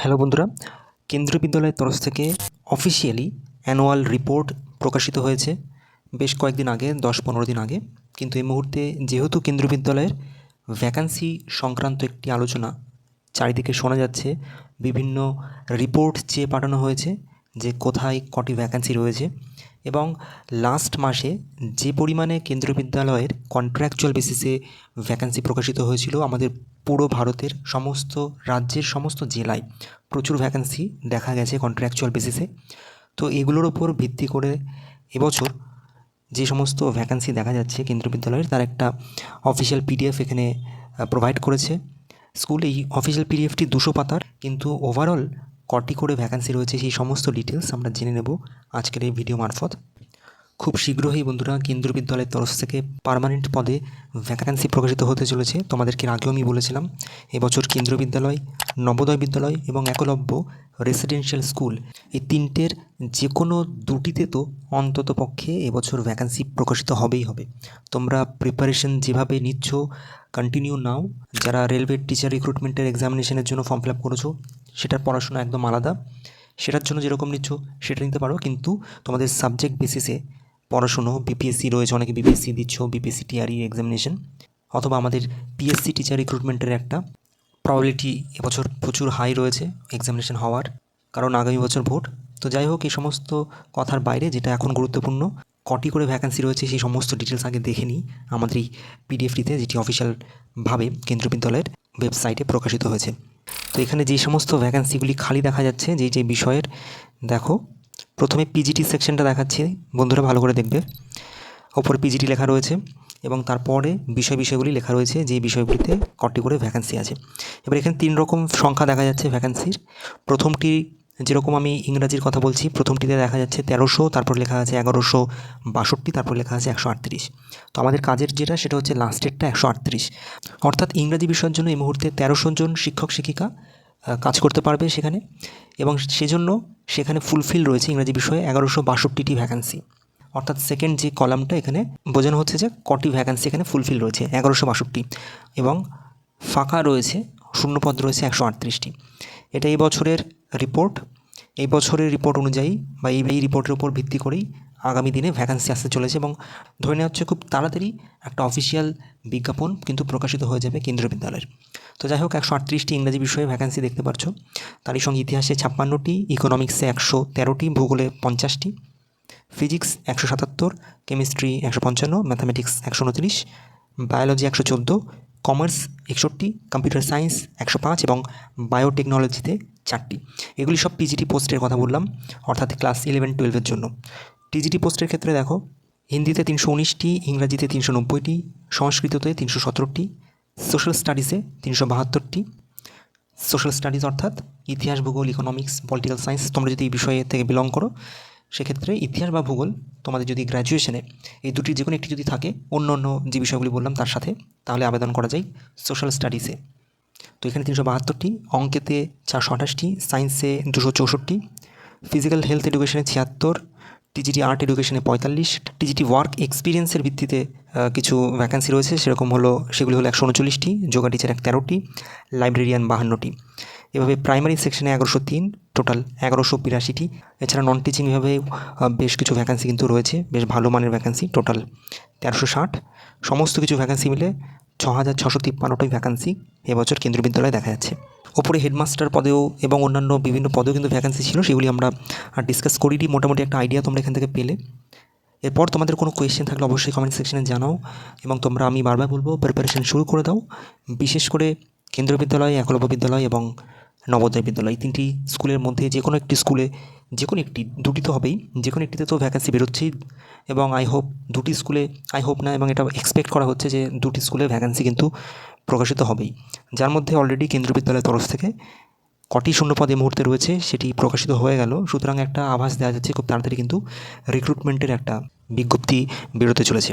Hello বন্ধুরা, কেন্দ্রীয় বিদ্যালয়ের তরফ থেকে অফিসিয়ালি অ্যানুয়াল রিপোর্ট প্রকাশিত হয়েছে বেশ কয়েকদিন আগে, দশ পনেরো দিন আগে। কিন্তু এই মুহূর্তে যেহেতু কেন্দ্রীয় বিদ্যালয়ের ভ্যাকান্সি সংক্রান্ত একটি আলোচনা চারিদিকে শোনা যাচ্ছে, বিভিন্ন রিপোর্ট চেয়ে পাঠানো হয়েছে যে কোথায় কটি ভ্যাকান্সি রয়েছে। এবং লাস্ট মাসে যে পরিমাণে কেন্দ্রীয় বিদ্যালয়ের কন্ট্রাকচুয়াল বেসিসে ভ্যাকান্সি প্রকাশিত হয়েছিল আমাদের পুরো ভারতের সমস্ত রাজ্যের সমস্ত জেলায় প্রচুর ভ্যাকান্সি দেখা গেছে কন্ট্রাকচুয়াল বেসিসে তো এগুলোর ওপর ভিত্তি করে এবছর যে সমস্ত ভ্যাকান্সি দেখা যাচ্ছে কেন্দ্রীয় বিদ্যালয়ের, তার একটা অফিসিয়াল পিডিএফ এখানে প্রোভাইড করেছে। স্কুল এই অফিসিয়াল পিডিএফটি দুশো পাতার, কিন্তু ওভারঅল কটি করে ভ্যাকান্সি রয়েছে সেই সমস্ত ডিটেলস আমরা জেনে নেব আজকের এই ভিডিও মারফত। খুব শীঘ্রই বন্ধুরা কেন্দ্রীয় বিদ্যালয়ের তরফ থেকে পার্মানেন্ট পদে ভ্যাকান্সি প্রকাশিত হতে চলেছে। তোমাদেরকে আগেও আমি বলেছিলাম, এবছর কেন্দ্রীয় বিদ্যালয়, নবোদয় বিদ্যালয় এবং একলব্য রেসিডেন্সিয়াল স্কুল এই তিনটের যে কোনো দুটিতে তো অন্তত পক্ষে এবছর ভ্যাকান্সি প্রকাশিত হবেই হবে। তোমরা প্রিপারেশন যেভাবে নিচ্ছ কন্টিনিউ নাও। যারা রেলওয়ে টিচার রিক্রুটমেন্টের এক্সামিনেশনের জন্য ফর্ম ফিল আপ করেছ, সেটার পড়াশোনা একদম আলাদা। সেটার জন্য যেরকম নিচ্ছ, সেটা নিতে পারো। কিন্তু তোমাদের সাবজেক্ট বেসিসে পড়াশুনো বিপিএসসি রয়েছে, অনেকে বিপিএসসি দিচ্ছ বিপিএসসি টিআরই এক্সামিনেশন অথবা আমাদের পিএসসি টিচার রিক্রুটমেন্টের একটা প্রবাবিলিটি এবছর প্রচুর হাই রয়েছে এক্সামিনেশন হওয়ার, কারণ আগামী বছর ভোট। তো যাই হোক, এই সমস্ত কথার বাইরে, যেটা এখন গুরুত্বপূর্ণ, কটি করে ভ্যাকান্সি রয়েছে সেই সমস্ত ডিটেলস আগে দেখে নিই আমাদের এই পিডিএফটিতে যেটি অফিসিয়ালভাবে কেন্দ্রীয় বিদ্যালয়ের ওয়েবসাইটে প্রকাশিত হয়েছে। তো এখানে যে সমস্ত ভ্যাকান্সিগুলি খালি দেখা যাচ্ছে, যেই যে বিষয়ের, দেখো প্রথমে পিজিটি সেকশনটা দেখাচ্ছি। বন্ধুরা ভালো করে দেখবে। ওপরে পিজিটি লেখা রয়েছে এবং তারপরে বিষয় বিষয়গুলি লেখা রয়েছে যে বিষয়গুলিতে কটি করে ভ্যাকান্সি আছে। এবার এখানে তিন রকম সংখ্যা দেখা যাচ্ছে ভ্যাকান্সির প্রথমটি যেরকম আমি ইংরাজির কথা বলছি, প্রথমটিতে দেখা যাচ্ছে তেরোশো, তারপর লেখা আছে এগারোশো বাষট্টি, তারপর লেখা আছে একশো আটত্রিশ। তো আমাদের কাজের যেটা, সেটা হচ্ছে লাস্টেরটা একশো আটত্রিশ। অর্থাৎ ইংরাজি বিষয়ের জন্য এই মুহূর্তে তেরোশো জন শিক্ষক শিক্ষিকা কাজ করতে পারবে সেখানে। এবং সেজন্য সেখানে ফুলফিল রয়েছে ইংরাজি বিষয়ে এগারোশো বাষট্টিটি ভ্যাকান্সি অর্থাৎ সেকেন্ড যে কলামটা এখানে বোঝানো হচ্ছে যে কটি ভ্যাকান্সি এখানে ফুলফিল রয়েছে, এগারোশো বাষট্টি। এবং ফাঁকা রয়েছে, শূন্যপদ রয়েছে একশো আটত্রিশটি। এটা এই বছরের রিপোর্ট এই বছরের রিপোর্ট অনুযায়ী বা এই রিপোর্টের উপর ভিত্তি করেই আগামী দিনে ভ্যাকান্সি আসতে চলেছে এবং ধরে নেওয়া হচ্ছে খুব তাড়াতাড়ি একটা অফিসিয়াল বিজ্ঞাপন কিন্তু প্রকাশিত হয়ে যাবে কেন্দ্রীয় বিদ্যালয়ের। তো যাই হোক, একশো আটত্রিশটি ইংরাজি বিষয়ে ভ্যাকান্সি দেখতে পাচ্ছ। তারই সঙ্গে ইতিহাসে ছাপ্পান্নটি ইকোনমিক্সে একশো তেরোটি, ভূগোলে পঞ্চাশটি ফিজিক্স একশো সাতাত্তর কেমিস্ট্রি একশো পঞ্চান্ন ম্যাথামেটিক্স একশো উনত্রিশ বায়োলজি একশো চোদ্দ কমার্স একষট্টি কম্পিউটার সায়েন্স একশো পাঁচ এবং বায়োটেকনোলজিতে চারটি। এগুলি সব পিজিটি পোস্টের কথা বললাম, অর্থাৎ ক্লাস ইলেভেন টুয়েলভের জন্য। টিজিটি পোস্টের ক্ষেত্রে দেখো, হিন্দিতে তিনশো উনিশটি, ইংরাজিতে তিনশো নব্বইটি, সংস্কৃততে তিনশো সতেরোটি সোশ্যাল স্টাডিজে তিনশো বাহাত্তরটি। সোশ্যাল স্টাডিজ অর্থাৎ ইতিহাস, ভূগোল ইকোনমিক্স পলিটিক্যাল সায়েন্স তোমরা যদি এই বিষয়ে থেকে বিলং করো, সেক্ষেত্রে ইতিহাস বা ভূগোল তোমাদের যদি গ্র্যাজুয়েশনে এই দুটির যে কোনো একটি যদি থাকে, অন্য অন্য যে বিষয়গুলি বললাম তার সাথে, তাহলে আবেদন করা যায় সোশ্যাল স্টাডিজে তো এখানে তিনশো বাহাত্তরটি, অঙ্কেতে চারশো আঠাশটি সায়েন্সে দুশো চৌষট্টি ফিজিক্যাল হেলথ এডুকেশনে ছিয়াত্তর টিজিটি আর্ট এডুকেশনে পঁয়তাল্লিশ টিজিটি ওয়ার্ক এক্সপিরিয়েন্সের ভিত্তিতে কিছু ভ্যাকান্সি রয়েছে। সেরকম হলো সেগুলি হলো একশো উনচল্লিশটি যোগা টিচার এক তেরোটি লাইব্রেরিয়ান বাহান্নটি। এভাবে প্রাইমারি সেকশনে এগারোশো তিন টোটাল এগারোশো বিরাশিটি। এছাড়া নন টিচিং আহ, বেশ কিছু ভ্যাকান্সি কিন্তু রয়েছে বেশ ভালো মানের ভ্যাকান্সি টোটাল তেরোশো ষাট। সমস্ত কিছু ভ্যাকান্সি মিলে ছ হাজার ছশো তিপ্পান্নটাই ভ্যাকান্সি এবছর কেন্দ্রীয় বিদ্যালয়ে দেখা যাচ্ছে। ওপরে হেডমাস্টার পদেও এবং অন্যান্য বিভিন্ন পদেও কিন্তু ভ্যাকেন্সি ছিল, সেগুলি আমরা ডিসকাস করিনি। মোটামুটি একটা আইডিয়া তোমরা এখান থেকে পেলে। এরপর তোমাদের কোনো কোয়েশ্চেন থাকলে অবশ্যই কমেন্ট সেকশনে জানাও এবং তোমরা আমি বারবার বলব প্রিপারেশন শুরু করে দাও। বিশেষ করে কেন্দ্রীয় বিদ্যালয়, একলব্য বিদ্যালয় এবং নবোদয় বিদ্যালয়। তিনটি স্কুলের মধ্যে যে কোনো একটি স্কুলে যে কোনো একটি, দুটি তো হবেই যে কোনো একটিতে তো ভ্যাকান্সি বেরোচ্ছেই এবং আই হোপ দুটি স্কুলে আই হোপ না এবং এটা এক্সপেক্ট করা হচ্ছে যে দুটি স্কুলে ভ্যাকান্সি কিন্তু প্রকাশিত হবেই। যার মধ্যে অলরেডি কেন্দ্রীয় বিদ্যালয়ের তরফ থেকে কটি শূন্যপদ এই মুহূর্তে রয়েছে সেটি প্রকাশিত হয়ে গেল। সুতরাং একটা আভাস দেওয়া যাচ্ছে খুব তাড়াতাড়ি কিন্তু রিক্রুটমেন্টের একটা বিজ্ঞপ্তি বেরোতে চলেছে।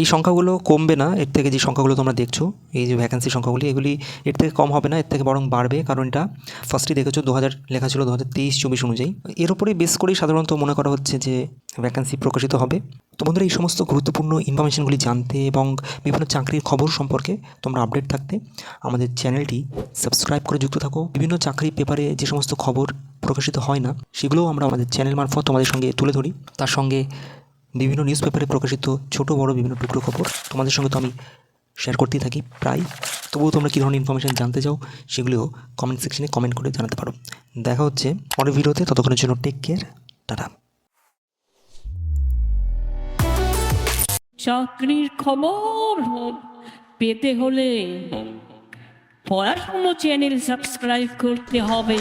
এই সংখ্যাগুলো কমবে না, এর থেকে যে সংখ্যাগুলো তোমরা দেখছ, এই যে ভ্যাকেন্সি সংখ্যাগুলি, এগুলি এর থেকে কম হবে না, এর থেকে বরং বাড়বে, কারণ এটা ফার্স্টে দেখেছ দু হাজার লেখা ছিল দু হাজার তেইশ চব্বিশ অনুযায়ী। এর উপরেই বেস করেই সাধারণত মনে করা হচ্ছে যে ভ্যাকেন্সি প্রকাশিত হবে। তো বন্ধুরা, এই সমস্ত গুরুত্বপূর্ণ ইনফরমেশনগুলি জানতে এবং বিভিন্ন চাকরির খবর সম্পর্কে তোমরা আপডেট থাকতে আমাদের চ্যানেলটি সাবস্ক্রাইব করে যুক্ত থাকো। বিভিন্ন চাকরি পেপারে যে সমস্ত খবর প্রকাশিত হয় না, সেগুলোও আমরা আমাদের চ্যানেল মারফত তোমাদের সঙ্গে তুলে ধরি। তার সঙ্গে বিভিন্ন নিউজ পেপারে প্রকাশিত ছোট, বড় বিভিন্ন টুকরো খবর তোমাদের সঙ্গে তো আমি শেয়ার করতেই থাকি প্রায়। তবুও তোমরা কী ধরনের ইনফরমেশান জানতে চাও সেগুলিও কমেন্ট সেকশনে কমেন্ট করে জানাতে পারো। দেখা হচ্ছে পরের ভিডিওতে, ততক্ষণের জন্য টেক কেয়ার টাটা। চাকরির খবর পেতে হলে পড়াশুনো চ্যানেল সাবস্ক্রাইব করতে হবে।